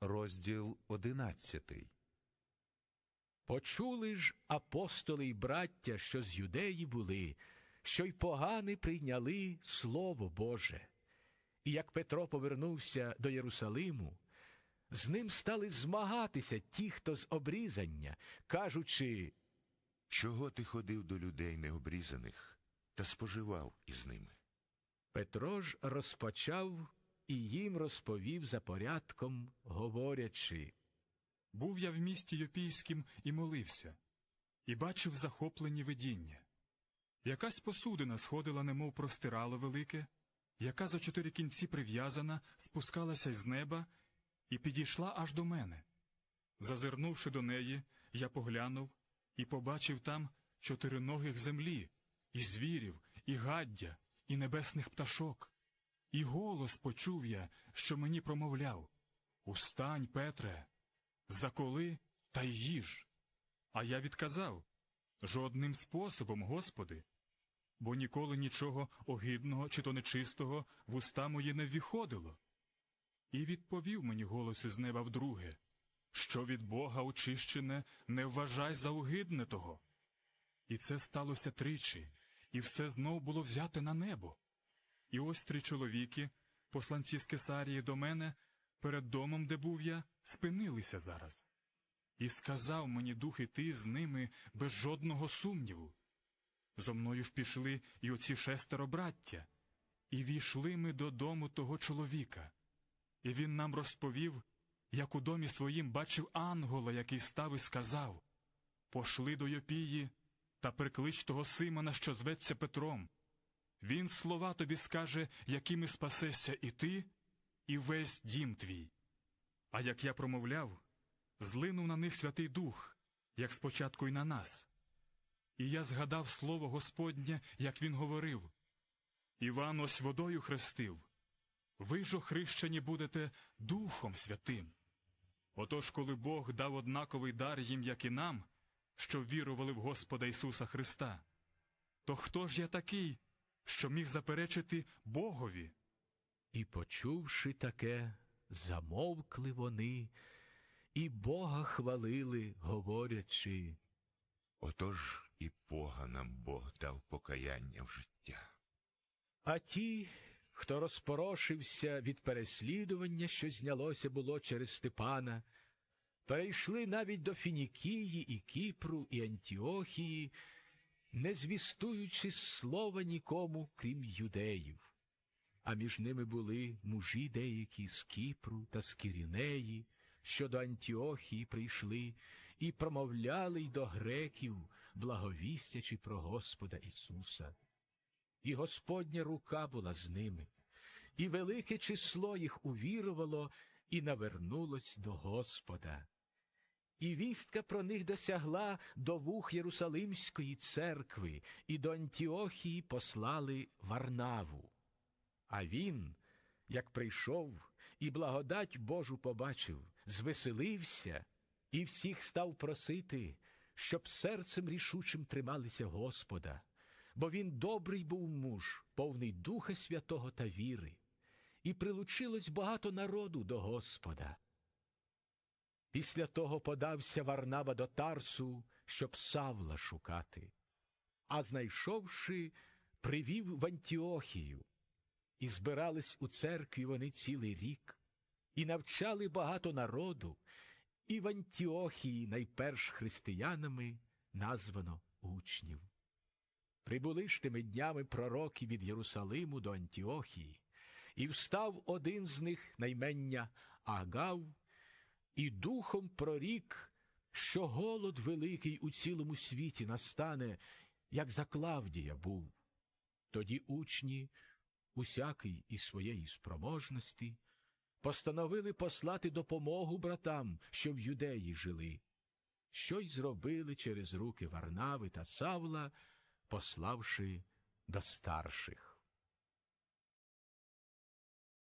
розділ одинадцятий. Почули ж апостоли й браття, що з юдеї були, що й погани прийняли Слово Боже. І як Петро повернувся до Єрусалиму, з ним стали змагатися ті, хто з обрізання, кажучи, Чого ти ходив до людей необрізаних та споживав із ними? Петро ж розпочав і їм розповів за порядком, говорячи. Був я в місті Йопійськім і молився, і бачив захоплені видіння. Якась посудина сходила, немов простирало велике, яка за чотири кінці прив'язана, спускалася з неба і підійшла аж до мене. Зазирнувши до неї, я поглянув і побачив там чотириногих землі, і звірів, і гаддя, і небесних пташок. І голос почув я, що мені промовляв Устань, Петре, заколи та й їж. А я відказав жодним способом, Господи, бо ніколи нічого огидного чи то нечистого в уста мої не ввіходило. І відповів мені голос із неба вдруге, що від Бога очищене не вважай за огидне того. І це сталося тричі, і все знов було взяте на небо. І ось три чоловіки, посланці з Кесарії до мене, перед домом, де був я, спинилися зараз. І сказав мені дух іти з ними без жодного сумніву. Зо мною ж пішли і оці шестеро браття, і війшли ми додому того чоловіка. І він нам розповів, як у домі своїм бачив ангола, який став і сказав Пошли до Йопії та приклич того Симона, що зветься Петром. Він слова тобі скаже, якими спасешся і ти, і весь дім твій. А як я промовляв, злинув на них Святий Дух, як спочатку й на нас. І я згадав слово Господнє, як він говорив Іван ось водою хрестив, ви ж охрещені будете Духом Святим. Отож, коли Бог дав однаковий дар їм, як і нам, що вірували в Господа Ісуса Христа, то хто ж я такий, що міг заперечити Богові? І, почувши таке, замовкли вони, і Бога хвалили, говорячи. Отож і Бога нам Бог дав покаяння в життя. А ті, хто розпорошився від переслідування, що знялося було через Степана, перейшли навіть до Фінікії і Кіпру і Антіохії, не звістуючи слова нікому, крім юдеїв. А між ними були мужі деякі з Кіпру та з Кірінеї, що до Антіохії прийшли і промовляли й до греків, благовістячи про Господа Ісуса. І Господня рука була з ними, і велике число їх увірувало і навернулось до Господа. І вістка про них досягла до вух Єрусалимської церкви, і до Антіохії послали Варнаву. А він, як прийшов і благодать Божу побачив, звеселився і всіх став просити, щоб серцем рішучим трималися Господа, бо він добрий був муж, повний Духа Святого та віри, і прилучилось багато народу до Господа. Після того подався Варнава до Тарсу, щоб Савла шукати, а знайшовши, привів в Антіохію. І збирались у церкві вони цілий рік, і навчали багато народу, і в Антіохії найперш християнами названо учнів. Прибули ж тими днями пророки від Єрусалиму до Антіохії, і встав один з них наймення Агав, і духом прорік, що голод великий у цілому світі настане, як за Клавдія був. Тоді учні усякий із своєї спроможності, постановили послати допомогу братам, що в юдеї жили, що й зробили через руки Варнави та Савла, пославши до старших.